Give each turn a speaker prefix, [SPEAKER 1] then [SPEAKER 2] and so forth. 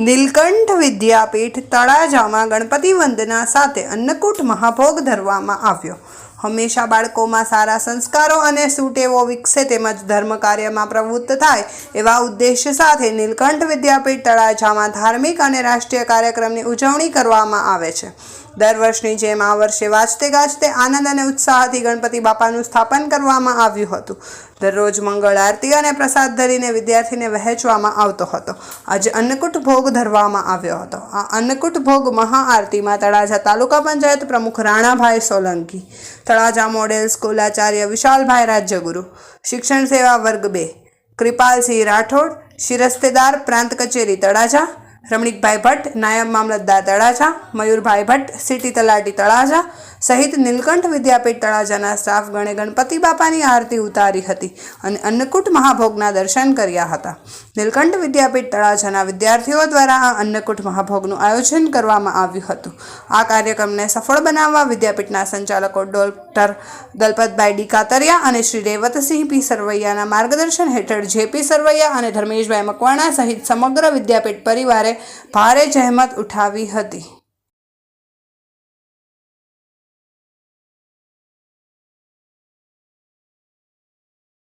[SPEAKER 1] નીલકંઠ વિદ્યાપીઠ તળાજામાં ગણપતિ વંદના સાથે અન્નકૂટ મહાભોગ ધરવામાં આવ્યો. હંમેશા બાળકોમાં સારા સંસ્કારો અને સુટેવો વિકસે તેમજ ધર્મ કાર્યમાં પ્રવૃત્ત થાય એવા ઉદ્દેશ્ય સાથે નીલકંઠ વિદ્યાપીઠ તળાજામાં ધાર્મિક અને રાષ્ટ્રીય કાર્યક્રમની ઉજવણી કરવામાં આવે છે. દર વર્ષની જેમ આ વર્ષે વાંચતે ગાજતે આનંદ અને ઉત્સાહથી ગણપતિ બાપાનું સ્થાપન કરવામાં આવ્યું હતું. દરરોજ મંગળ આરતી અને પ્રસાદ ધરીને વિદ્યાર્થીને વહેંચવામાં આવતો હતો. આજે અન્નકૂટ ભોગ ધરવામાં આવ્યો હતો. આ અન્નકૂટ ભોગ મહાઆરતીમાં તળાજા તાલુકા પંચાયત પ્રમુખ રાણાભાઈ સોલંકી તળાજા મોડેલ સ્કૂલ વિશાલભાઈ રાજ્યગુરુ. શિક્ષણ સેવા વર્ગ બે. કૃપાલસિંહ રાઠોડ, શિરસ્તેદાર પ્રાંત કચેરી તળાજા, રમણીકભાઈ ભટ્ટ, નાયબ મામલતદાર તળાજા, મયુરભાઈ ભટ્ટ, સિટી તલાટી તળાજા સહિત નીલકંઠ વિદ્યાપીઠ તળાજાના સ્ટાફગણે ગણપતિ બાપાની આરતી ઉતારી હતી અને અન્નકૂટ મહાભોગના દર્શન કર્યા હતા. નીલકંઠ વિદ્યાપીઠ તળાજાના વિદ્યાર્થીઓ દ્વારા આ અન્નકૂટ મહાભોગનું આયોજન કરવામાં આવ્યું હતું. આ કાર્યક્રમને સફળ બનાવવા વિદ્યાપીઠના સંચાલકો ડોક્ટર દલપતભાઈ ડી કાતરિયા અને શ્રી રેવતસિંહ પી સરવૈયાના માર્ગદર્શન હેઠળ જેપી સરવૈયા અને ધર્મેશભાઈ મકવાણા સહિત સમગ્ર વિદ્યાપીઠ પરિવારે ભારે જહેમત ઉઠાવી હતી.